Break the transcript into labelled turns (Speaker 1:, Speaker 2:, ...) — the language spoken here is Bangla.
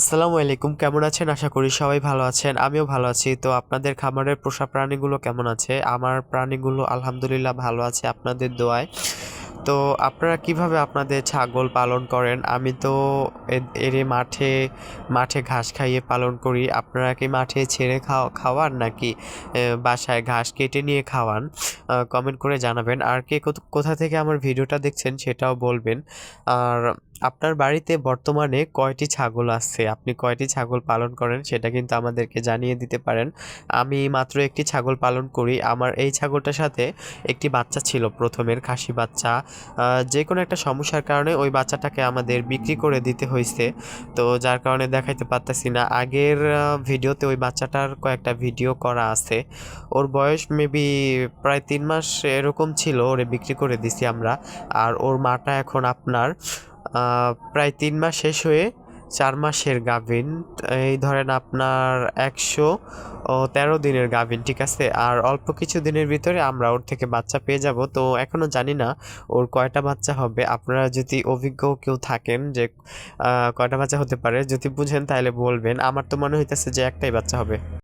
Speaker 1: আসসালামু আলাইকুম, কেমন আছেন? আশা করি সবাই ভালো আছেন। আমিও ভালো আছি। তো আপনাদের খামারের পোষা প্রাণীগুলো কেমন আছে? আমার প্রাণীগুলো আলহামদুলিল্লাহ ভালো আছে আপনাদের দোয়ায়। তো আপনারা কীভাবে আপনাদের ছাগল পালন করেন? আমি তো এর মাঠে মাঠে ঘাস খাইয়ে পালন করি। আপনারা কি মাঠে ছেড়ে খাওয়া খাওয়ান নাকি বাসায় ঘাস কেটে নিয়ে খাওয়ান? কমেন্ট করে জানাবেন। আর কে কোথা থেকে আমার ভিডিওটা দেখছেন সেটাও বলবেন। আর আপনার বাড়িতে বর্তমানে কয়টি ছাগল আছে? আপনি কয়টি ছাগল পালন করেন সেটা কিন্তু আমাদেরকে জানিয়ে দিতে পারেন। আমি মাত্র একটি ছাগল পালন করি। আমার এই ছাগলটার সাথে একটি বাচ্চা ছিল প্রথমের, খাসি বাচ্চা। যে কোনো একটা সমস্যার কারণে ওই বাচ্চাটাকে আমাদের বিক্রি করে দিতে হয়েছে। তো যার কারণে দেখাইতে পারতেছি না। আগের ভিডিওতে ওই বাচ্চাটার কয়েকটা ভিডিও করা আছে। ওর বয়স মেবি প্রায় তিন মাস এরকম ছিল, ওরে বিক্রি করে দিছি আমরা। আর ওর মাটা এখন আপনার প্রায় তিন মাস শেষ হয়ে চার মাসের গাভিন। এই ধরেন আপনার একশো তেরো দিনের গাভিন, ঠিক আছে? আর অল্প কিছু দিনের ভিতরে আমরা ওর থেকে বাচ্চা পেয়ে যাব। তো এখনও জানি না ওর কয়টা বাচ্চা হবে। আপনারা যদি অভিজ্ঞ কেউ থাকেন যে কয়টা বাচ্চা হতে পারে, যদি বুঝেন তাহলে বলবেন। আমার তো মনে হইতেছে যে একটাই বাচ্চা হবে।